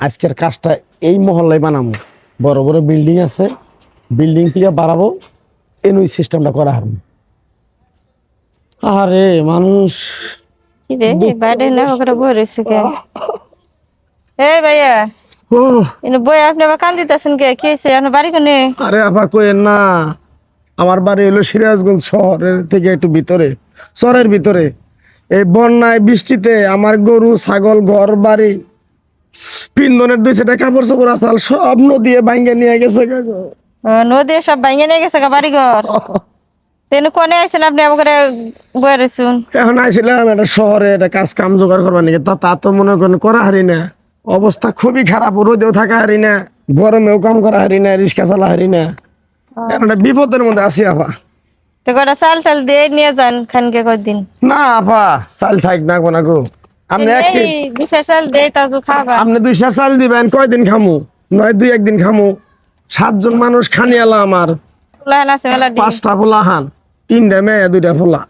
আজকের কাজটা এই মহল্লায় বানাবো বড় বড় বিল্ডিং আছে বিল্ডিং থেকে বাড়াবো এনুই সিস্টেমটা করা হবে। আরে মানুষ বাইরে না ওখানে বই রয়েছে কে? এই ভাইয়া এনে বই আপনি আবার কান দিতেছেন কে? কি হয়েছে? আপনার বাড়ি কোনে? আরে আপা কইেন না। আমার বাড়ি হলো সিরাজগঞ্জ শহরের থেকে একটু ভিতরে শহরের ভিতরে। এই বন্যায় বৃষ্টিতে আমার গরু ছাগল ঘর বাড়ি পিন্দনের দুই সেটা কাপড় চোপড় আসাল সব নদী ভাঙ্গে নিয়ে গেছে কাকু। নদী সব ভাঙে নিয়ে গেছে বাড়ি ঘর তেন কোনে আইছেন আপনি? বই রয়েছুন এখন আইছিলাম একটা শহরে একটা কাজ কাম জোগাড় করবার নাকি। তা তা তো মনে করেন করা হারি না। অবস্থা খুবই খারাপ রোদেও থাকা হারি না গরমেও কাম করা হারি না রিক্সা চালা হারি না। এখন বিপদের মধ্যে আছি আপা। তো কটা চাল টাল দিয়ে নিয়ে যান খানকে কদিন না আপা চাল থাক না কোনা গো। আপনি এক আপনি দুই চাল দিবেন কয়দিন খামু? নয় দুই একদিন খামু। সাতজন মানুষ খানি আমার। পাঁচটা ফুলা হান তিনটা মেয়ে দুইটা ফুলা।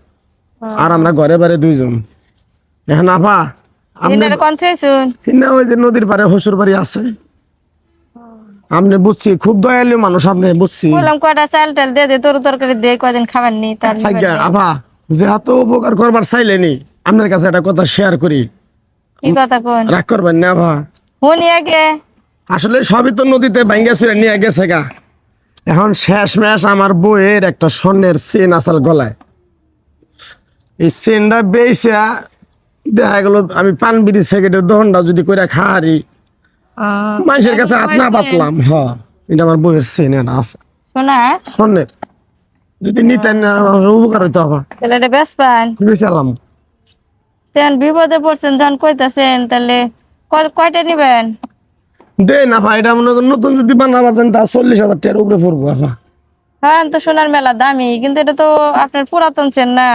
আর আমরা ঘরে বারে দুইজন। এখন আপা ওই যে নদীর পারে হসুর বাড়ি আছে। আপনি বুঝছি খুব দয়ালু মানুষ আপনি বুঝছি। বললাম কটা চাল টাল দিয়ে দে তোর তরকারি দিয়ে কদিন খাবার নি তার। আপা যেহেতু উপকার করবার চাইলেনি আপনার কাছে একটা কথা শেয়ার করি। কি কথা কোন? রাগ করবেন না আপা শুনি আগে। আসলে সবই তো নদীতে ভাঙ্গা ছিঁড়ে নিয়ে গেছে গা। এখন শেষ ম্যাশ আমার বইয়ের একটা স্বর্ণের চেন আসাল গলায়। এই চেনটা বেয়েছে দেখা গেল আমি পান বিড়ি সেকেন্ডের দহনটা যদি করে খাহারি মানুষের কাছে হাত না পাতলাম হ এটা আমার বইয়ের চেন এটা আছে। স্বর্ণের। যদি নিতেন উপকার হইতো আবার। বেশ পান বেচালাম তেন বিপদে পড়ছেন যখন কইতাছেন তাহলে কয়টা নিবেন? দে না ভাই এটা মনে করেন নতুন যদি বানাবার চান তা চল্লিশ হাজার টাকার উপরে পড়ব আপা হ্যাঁ তো সোনার মেলা দামি কিন্তু এটা তো আপনার পুরাতন চেন না।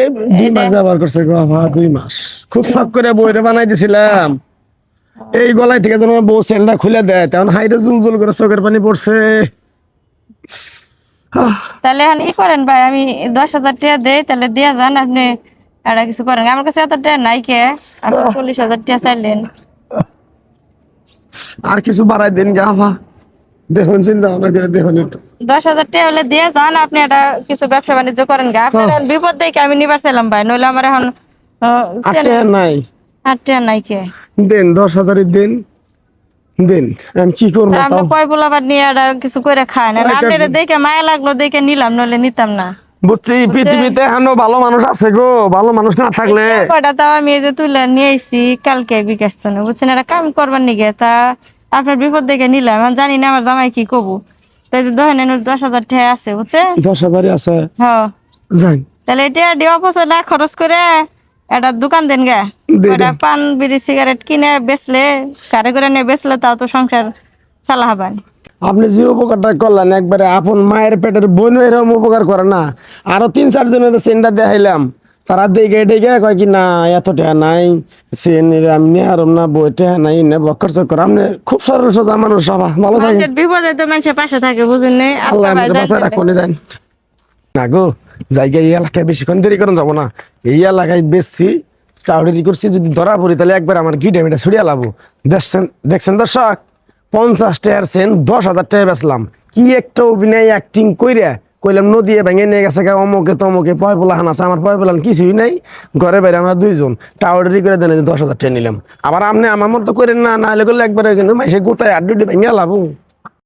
এই দুই মাস ব্যবহার করছে গো বাবা দুই মাস। খুব শখ করে বইটা বানাই দিছিলাম এই গলায় থেকে আমার বউ সেলটা খুলে দেয় তখন হাইরে জুল জুল করে চোখের পানি পড়ছে। তাহলে এখন ই করেন ভাই আমি দশ হাজার টাকা দেই তাহলে দিয়ে যান আপনি একটা কিছু করেন আমার কাছে এত টাকা নাই কে। আপনি চল্লিশ হাজার টাকা চাইলেন। আর কিছু বাড়াই দিন গা বাবা দেখুন চিন্তা ভাবনা করে দেখুন একটু। দশ হাজার টাকা হলে দিয়ে যান আপনি একটা কিছু ব্যবসা বাণিজ্য করেন গা। আপনার এখন বিপদ দেখে আমি নিবার চাইলাম ভাই নইলে আমার এখন টাকা নাই। আট টাকা নাই কে। দেন দশ হাজারের দিন। দেন আমি কি করব তাও? কয় পোলাবার নিয়ে কিছু করে খাই না। ওইটা- আপনি দেখে মায়া লাগল দেখে নিলাম নইলে নিতাম না। বুঝছি পৃথিবীতে এখনও ভালো মানুষ আছে গো ভালো মানুষ না থাকলে। কয়টা তাও আমি এই যে তুলে নিয়ে আইছি কালকে বিকাশ তো বুঝছেন? এটা কাম করবার নিগে তা আপনার বিপদ দেখে নিলাম। আমি জানি না আমার জামাই কি কবু। তাই যে দহেন দশ হাজার টাকা আছে বুঝছে দশ হাজারই আছে। হ। যাই। তাহলে এটা দেওয়া পয়সা না খরচ করে একটা দোকান দেন গা। দিয়ে ওটা পান বিড়ি সিগারেট কিনে বেচলে কারে করে নিয়ে বেচলে তাও তো সংসার চালা হবান আপনি যে উপকারটা করলেন একবারে আপন মায়ের পেটের বোন এরকম উপকার করে না। আরও তিন চারজনের সেন্টার দেখাইলাম। তারা দেখে দেখে কয় কি না এত টাকা নাই সেন আমি আরম না বই টাকা নাই না বক্কর চক্কর। আপনি খুব সরল সোজা মানুষ সবা। ভালো মানুষের বিপদে তো মানুষের পাশে থাকে বুঝুন নে আল্লাহ আমাদের তাহলে। রাখুন যান। না গো জায়গা এই এলাকায় বেশিক্ষণ দেরি করেন যাব না। এই এলাকায় বেশি কাউরি করছি যদি ধরা পড়ি তাহলে একবার আমার গিটে মিটা ছড়িয়ে লাবো। দেখছেন দেখছেন দর্শক? পঞ্চাশ টাকার সেন দশ হাজার টাকা বেচলাম। কি একটা অভিনয় অ্যাক্টিং কইরা কইলাম, নদীয়ে ভেঙে নিয়ে গেছে গা, অমুকে তমুকে পয় পোলাহান আছে, আমার পয় পোলাহান কিছুই নাই। ঘরে বাইরে আমরা দুইজন টাওয়ারি করে দেন দশ হাজার টাকা নিলাম। আবার আপনি আমার মতো করেন না না হলে করলে একবারে মাইসে গোটায় আড্ডি ভেঙে লাবো